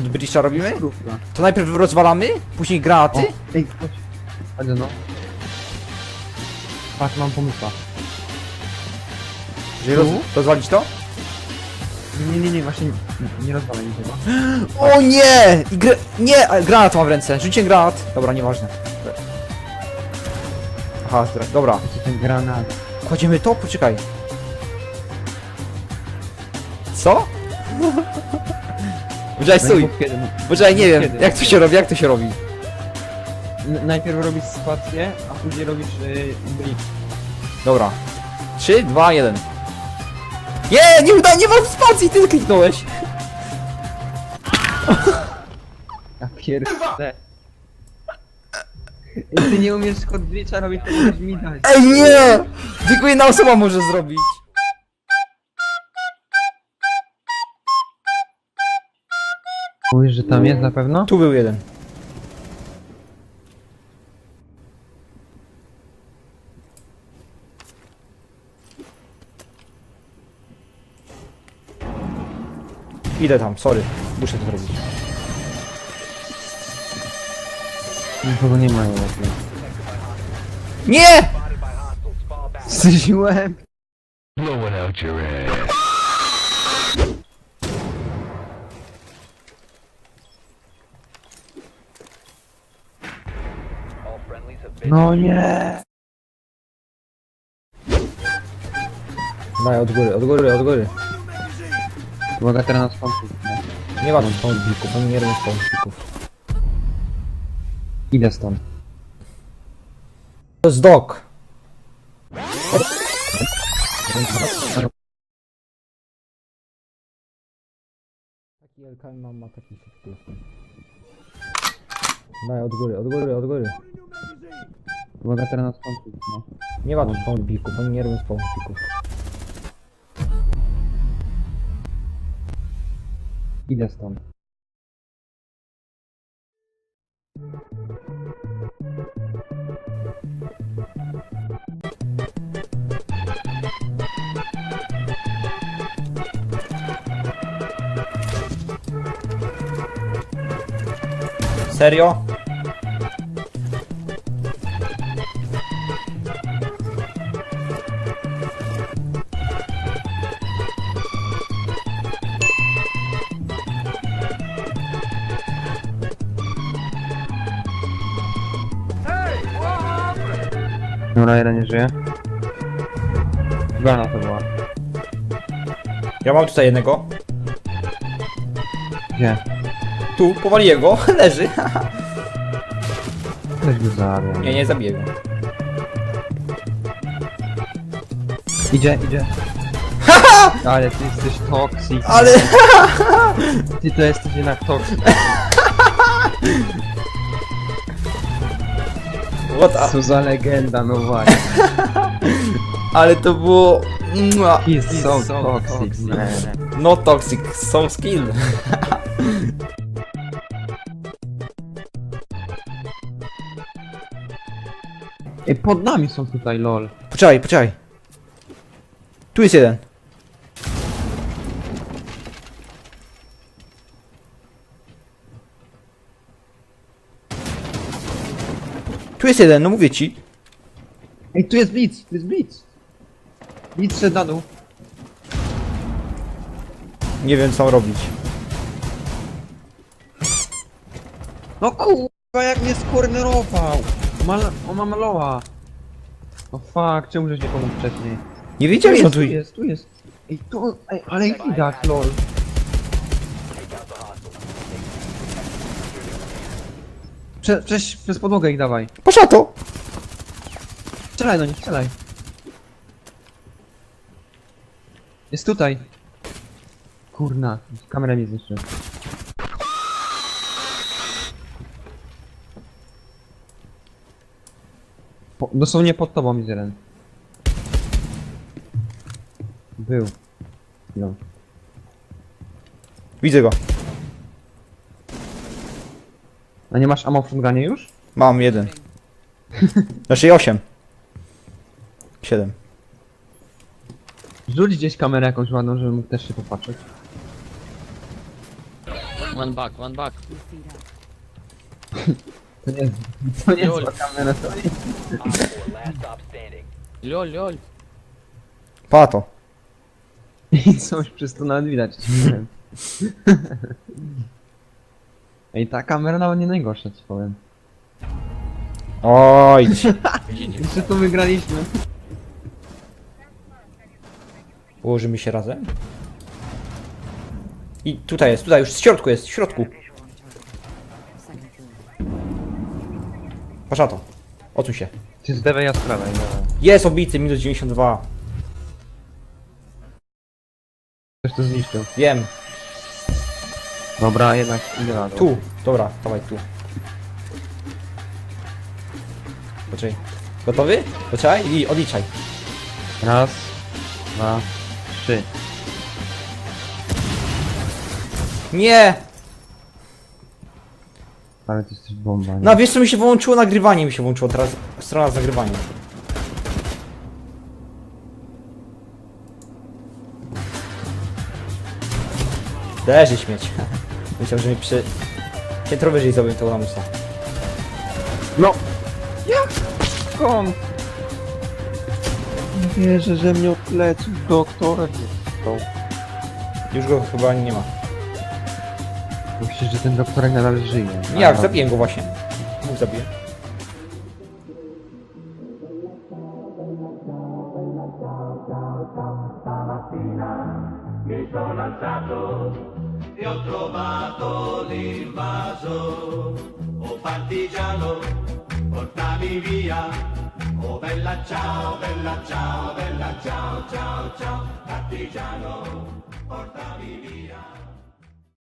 Pod bridge'a robimy? To najpierw rozwalamy, później granaty? O, ej, chodź. Chodź no. Patrz, mam pomysła. Żeby roz, Tu? rozwalić to? Nie, nie, nie, właśnie nie, nie rozwalaj mi tego. O nie! I gr nie! a, Granat mam w ręce. Rzuciłem granat. Dobra, nieważne. Aha, teraz- dobra. Jaki ten granat. Kładziemy to? Poczekaj. Co? Poczekaj, No stój. mów kiedy. Poczekaj, nie wiem. Kiedy? Jak to się robi? Jak to się robi? N- najpierw robisz spację, a później robisz yy. Dobra. 3, 2, 1. Nie! Nie uda, nie mam spacji! Ty kliknąłeś! Ja pierdolę. Ty nie umiesz kod glitcha robić, to musisz mi dać. Ej, nie! Tylko jedna osoba może zrobić. Mówisz, że tam jest na pewno? Tu był jeden. Idę tam, sorry. Muszę to zrobić. Nikogo nie ma lepiej. Nie! Zdziłem. blowing out your ass. No nie. Daj, od góry, od góry, od góry. Uwaga teraz na spątów, nie? Nie ma tu spawnpików, oni nie robią spawnpików. Idę stąd. To jest dog. Taki LK mam ma taki telefon. Daj, od góry, od góry, od góry. Uwaga teraz na spątów, nie? Nie ma tu spawnpików, oni nie robią spawnpików. Idę stąd. Serio? Dobra, jeden nie żyje. Gana to była. Ja mam tutaj jednego. Gdzie? Tu, powaliłem go, leży. Weź go zabił. Nie, nie zabiję go. Idzie, idzie. Ale ty jesteś toxic. Ale... Ty to jesteś jednak toxic. What a... Co za legenda, no właśnie. Ale to było... Mua. He's so, toxic, man. No toxic, so skilled. Ej, pod nami są tutaj, lol. Poczekaj, poczekaj. Tu jest jeden. Tu jest jeden, no mówię ci. Ej, tu jest blitz, tu jest blitz. Blitz szedł na dół. Nie wiem co robić. No kurwa, jak mnie skornerował. Mal on ma maloła. No fuck, czemu żeś nie pomógł wcześniej? Nie Tu wiedziałem, że on jest, tu... tu jest, tu jest. Ej, tu, ej, ale ich widać, lol. Prze, przez, przez podłogę ich dawaj. Poszła to! Strzelaj do nich, strzelaj. Jest tutaj. Kurna, kamera mi zniszczy. Po, dosłownie pod tobą jest jeden. Był. No. Widzę go. A nie masz ammo w shotgunie już? Mam jeden. Znaczy osiem. Siedem. Rzuć gdzieś kamerę jakąś ładną, żebym mógł też się popatrzeć. One back, one back. To nie, to nie Lol. zła kamera, to nie. Lol, lol. Pato. I coś przez to nawet widać. Ej, ta kamera nawet nie najgorsza, ci powiem. Oj. Jeszcze to wygraliśmy. Ułożymy się razem. I tutaj jest, tutaj już w środku jest, w środku. Patrz na to. Odsuń się. Ty z lewej, ja z prawej, no. Jest obity, minus 92. Ktoś to zniszczył. Wiem. Dobra, jednak idę na dół. Tu. Dobra, dawaj tu. Poczekaj. Gotowy? Poczekaj i odliczaj. Raz, dwa, trzy. Nie! Ale to jesteś bomba. nie? No wiesz co mi się wyłączyło? Nagrywanie mi się włączyło, teraz strona z nagrywaniem. Leży śmieć. Myślał, że mi przy... Piętro wyżej zrobił tego lamusa. No! Jak? Skąd? Nie wierzę, że mnie od pleców doktora. Już go chyba nie ma. Myślisz, że ten doktorek nadal żyje? Jak, A, zabiję go właśnie. Dwóch zabiję. e ho trovato l'invaso. Oh partigiano, portami via. Oh bella ciao, bella ciao, bella ciao, ciao, ciao. Partigiano, portami via.